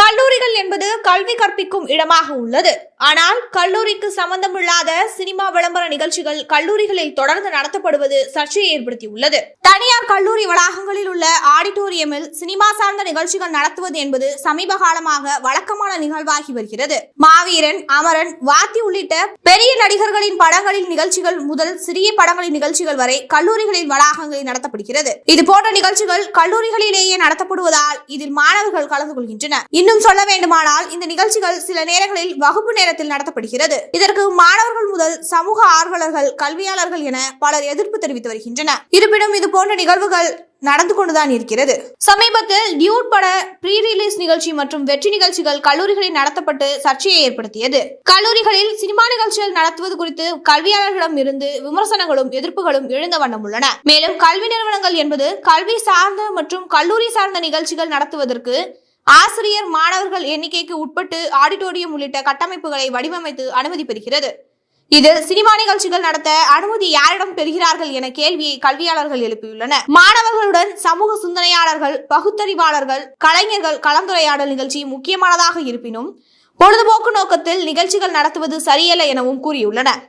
கல்லூரிகள் என்பது கல்வி கற்பிக்கும் இடமாக உள்ளது. ஆனால் கல்லூரிக்கு சம்பந்தமில்லாத சினிமா விளம்பர நிகழ்ச்சிகள் கல்லூரிகளில் தொடர்ந்து நடத்தப்படுவது சர்ச்சையை ஏற்படுத்தியுள்ளது. தனியார் கல்லூரி வளாகங்களில் உள்ள ஆடிட்டோரியமில் சினிமா சார்ந்த நிகழ்ச்சிகள் நடத்துவது என்பது சமீப காலமாக வழக்கமான நிகழ்வாகி வருகிறது. மாவீரன் அமரன் வாத்தி உள்ளிட்ட பெரிய நடிகர்களின் படங்களின் நிகழ்ச்சிகள் முதல் சிறிய படங்களின் நிகழ்ச்சிகள் வரை கல்லூரிகளின் வளாகங்களில் நடத்தப்படுகிறது. இது போன்ற நிகழ்ச்சிகள் கல்லூரிகளிலேயே நடத்தப்படுவதால் இதில் மாணவர்கள் கலந்து கொள்கின்றனர். இன்னும் சொல்ல வேண்டுமானால் இந்த நிகழ்ச்சிகள் சில நேரங்களில் வகுப்பு நேரத்தில் நடத்தப்படுகிறது. இதற்கு மாணவர்கள் முதல் சமூக ஆர்வலர்கள் கல்வியாளர்கள் என பலர் எதிர்ப்பு தெரிவித்து வருகின்றனர். இருப்பினும் இது போன்ற நிகழ்வுகள் நடந்து கொண்டுதான் இருக்கிறது. சமீபத்தில் டியூட் பட ப்ரீ ரிலீஸ் நிகழ்ச்சி மற்றும் வெற்றி நிகழ்ச்சிகள் கல்லூரிகளில் நடத்தப்பட்டு சர்ச்சையை ஏற்படுத்தியது. கல்லூரிகளில் சினிமா நிகழ்ச்சிகள் நடத்துவது குறித்து கல்வியாளர்களிடம் இருந்து விமர்சனங்களும் எதிர்ப்புகளும் எழுந்த வண்ணம் உள்ளன. மேலும் கல்வி நிறுவனங்கள் என்பது கல்வி சார்ந்த மற்றும் கல்லூரி சார்ந்த நிகழ்ச்சிகள் நடத்துவதற்கு ஆசிரியர் மாணவர்கள் எண்ணிக்கைக்கு உட்பட்டு ஆடிட்டோரியம் உள்ளிட்ட கட்டமைப்புகளை வடிவமைத்து அனுமதி பெறுகிறது. இதில் சினிமா நிகழ்ச்சிகள் நடத்த அனுமதி யாரிடம் பெறுகிறார்கள் என கேள்வியை கல்வியாளர்கள் எழுப்பியுள்ளனர். மாணவர்களுடன் சமூக சிந்தனையாளர்கள் பகுத்தறிவாளர்கள் கலைஞர்கள் கலந்துரையாடல் நிகழ்ச்சி முக்கியமானதாக இருப்பினும் பொழுதுபோக்கு நோக்கத்தில் நிகழ்ச்சிகள் நடத்துவது சரியல்ல எனவும் கூறியுள்ளனர்.